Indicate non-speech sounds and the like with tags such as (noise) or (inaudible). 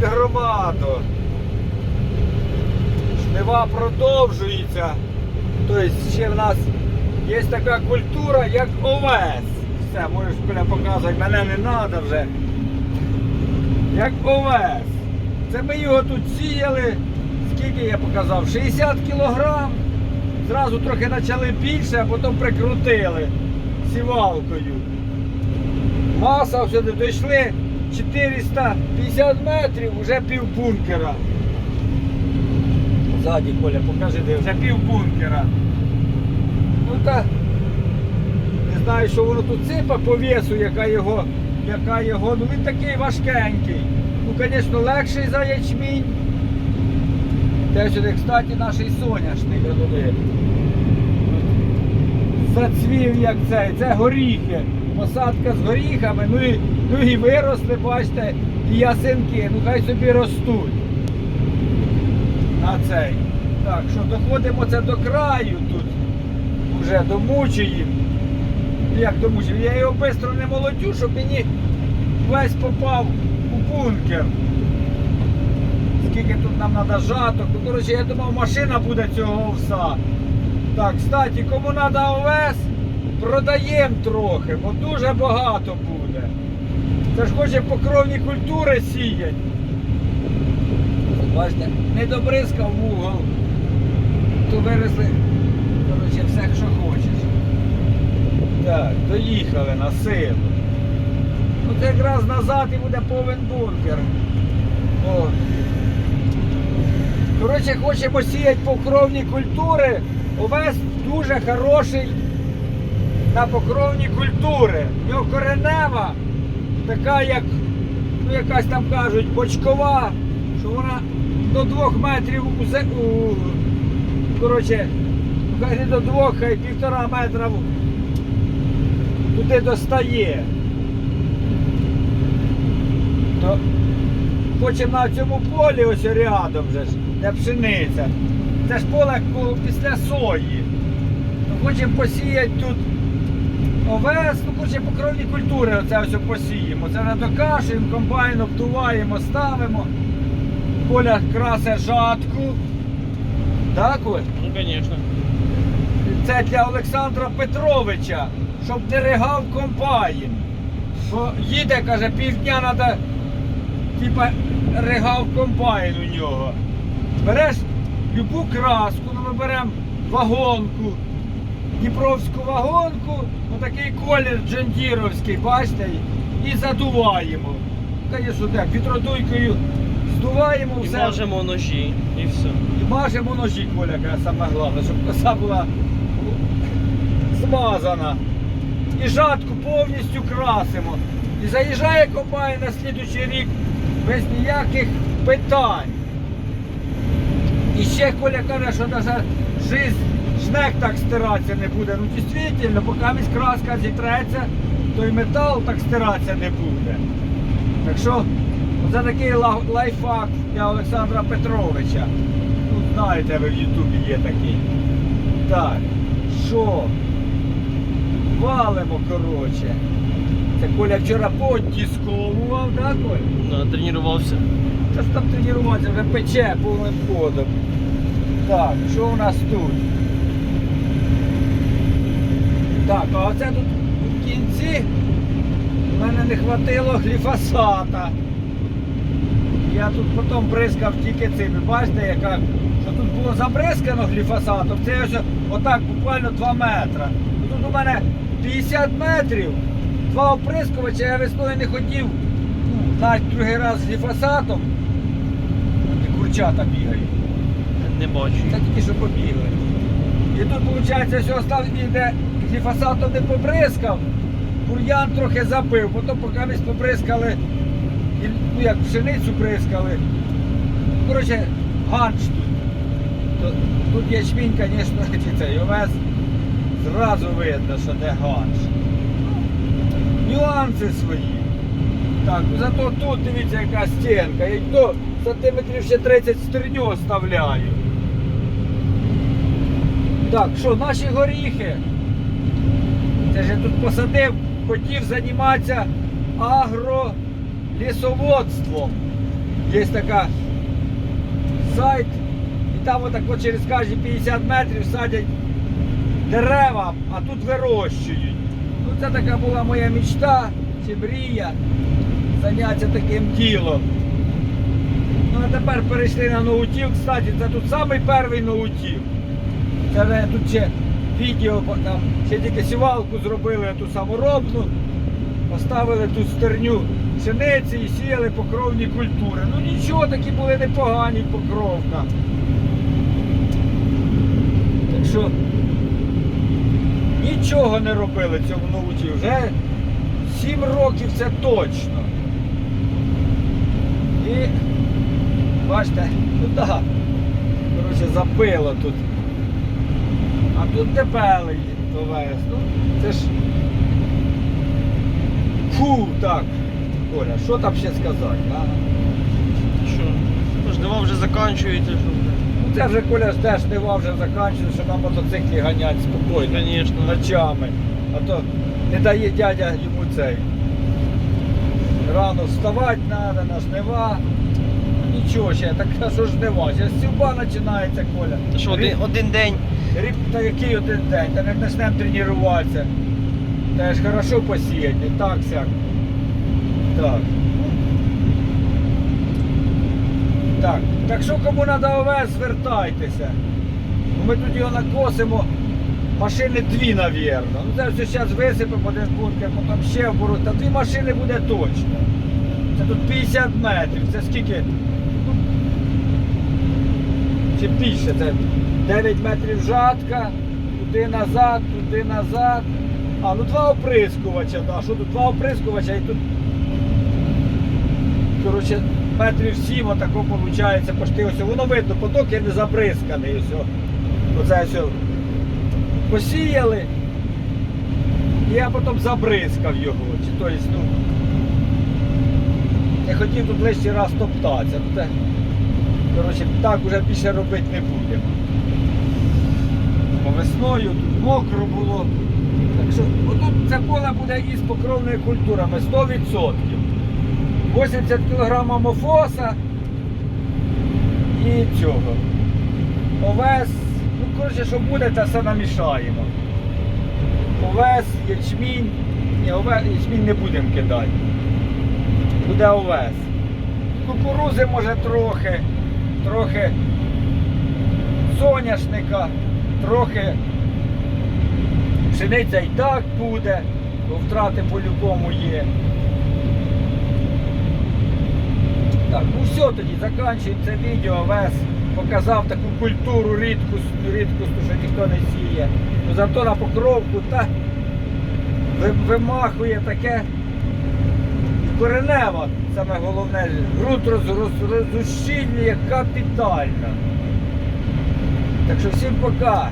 під громаду. Жнива продовжується. Тобто ще в нас є така культура, як овес. Все, можеш Коля показувати, мене не треба вже. Як овес. Це ми його тут сіяли. Скільки я показав? 60 кілограм. Зразу трохи почали більше, а потім прикрутили сівалкою. Маса сюди дійшли 450 метрів, вже пів бункера. Ззаді, Коля, покажи, де вже пів бункера. Ну та не знаю, що воно тут сипа по весу, яка його, яка його. Ну він такий важкенький. Ну, звісно, легший за ячмінь. Те сюди, кстати, наш і соняшник туди. Зацвів як цей, це горіхи. Посадка з горіхами, ну і, ну і виросли, бачите, і ясенки, ну хай собі ростуть. На цей. Так, що доходимо це до краю тут. Вже домучуємо. Як домучуємо? Я його швидко не молодю, щоб мені весь попав у бункер. Скільки тут нам треба жаток. Ну, коротше, я думав, машина буде цього овса. Так, кстати, кому треба овес, продаємо трохи, бо дуже багато буде. Це ж хоче покровні культури сіять. Бачите, не добризкав в угол, то виросли, коротше, все, що хочеш. Так, доїхали на силу. Ну це якраз назад і буде повен бункер. О. Коротше, хочемо сіяти покровні культури. Овес дуже хороший на покровні культури. В нього коренева, така як, ну якась там кажуть, бочкова, що вона до двох метрів у, у коротше, хай не до двох, хай півтора метра туди достає. То хочемо на цьому полі ось рядом же ж, де пшениця. Це ж поле після сої. Хочемо посіяти тут овес, ну хочемо покровні культури оце ось посіємо. Це вже докашуємо, комбайн обдуваємо, ставимо. Коля красе жатку. Так, Коль? Ну, конечно. Це для Олександра Петровича, щоб не ригав комбайн. Бо їде, каже, півдня треба, типа, ригав комбайн у нього. Береш любу краску, ну ми беремо вагонку, Дніпровську вагонку, отакий колір джондіровський, бачите, і задуваємо. Звісно, так, вітродуйкою здуваємо І все. мажемо ножі, і все. І мажемо ножі, Коля, каже, саме головне, щоб коса була змазана. І жатку повністю красимо. І заїжджає комбайн на слідуючий рік без ніяких питань. І ще Коля каже, що навіть жизнь шнек так стиратися не буде. Ну дійсно, поки місь краска зітреться, то і метал так стиратися не буде. Так що це такий ла- лайфхак для Олександра Петровича. Ну, знаєте, ви в Ютубі є такий. Так, що? Валимо, коротше. Це Коля вчора потісковував, так, Коль? Да, тренувався. Та там тренуватися вже пече повним ходом. Так, що у нас тут? Так, а оце тут в кінці в мене не хватило гліфосата. Я тут потім бризкав тільки цим. Бачите, яка, що тут було забризкано гліфосатом, це ось отак буквально 2 метри. Тут у мене 50 метрів, два оприскувача, я весною не хотів ну, навіть другий раз з гліфосатом. І курчата бігають. Не бачу. Це тільки що побігли. І тут, виходить, все остав, і де гліфосатом не побризкав, бур'ян трохи забив, потім поки ми побризкали, і, ну як пшеницю бризкали. Коротше, ганч тут. Тут ячмінь, звісно, (laughs) чи цей овес, зразу видно, що де ганч. Нюанси свої. Так, зато тут дивіться яка стінка. І то сантиметрів ще 30 стерню оставляю. Так, що, наші горіхи. Це ж я тут посадив, хотів займатися агролісоводством. Є така сайт, і там отак от через кожні 50 метрів садять дерева, а тут вирощують. Ну це така була моя мечта чи мрія зайнятися таким ділом. Ну а тепер перейшли на ноутіл. Кстати, це тут самий перший ноутіл. Це тут ще відео, там ще тільки сівалку зробили ту саморобну, поставили ту стерню пшениці і сіяли покровні культури. Ну нічого, такі були непогані покровка. Так що нічого не робили цьому ноуті. Вже 7 років це точно. І бачите, ну так, коротше, запило тут. А тут тепелий овес. Ну, це ж. Фу, так. Оля, що там ще сказати? А? Що? Ждива вже закінчується. Ну це вже Коля ждеш, нива вже закінчує, що на мотоциклі ганять спокійно. Звісно. ночами. А то не дає дядя йому цей. Рано вставати треба на жнива. Нічого ще, так що жнива? Зараз сюба починається, Коля. Та що, один, один день. Рік, та який один день, та як почнемо тренуватися. Та ж хорошо посіяти, так сяк. Так. Так, так що кому треба овес, звертайтеся. Ми тут його накосимо. Машини дві, навірно. Ну це все зараз висипемо один бункер, потім ще оборот. Та дві машини буде точно. Це тут 50 метрів. Це скільки? Ну, чи більше? Це 9 метрів жатка, туди назад, туди назад. А, ну два оприскувача, да. Що тут два оприскувача і тут. Коротше, метрів 7 отако виходить, почти ось. Воно видно, поток є не забризканий. Ось. Оце все посіяли. І я потім забризкав його. Чи, то ну, не хотів тут лишній раз топтатися. Це, коротше, так вже більше робити не будемо. Бо весною тут мокро було. Так що отут це поле буде із покровними культурами 100%. 80 кг мофоса і цього. Овес, ну коротше, що буде, те все намішаємо. Овес, ячмінь. Ні, овес, ячмінь не будемо кидати. Буде овес. Кукурузи може трохи, трохи соняшника, трохи пшениця і так буде, бо втрати по-любому є. Так, ну все тоді, закінчуємо це відео. Вес показав таку культуру рідку, рідкосту, що ніхто не сіє. Зато на покровку та вимахує таке коренева, саме головне, груд роз, роз, розущільнює капітально. Так що всім пока.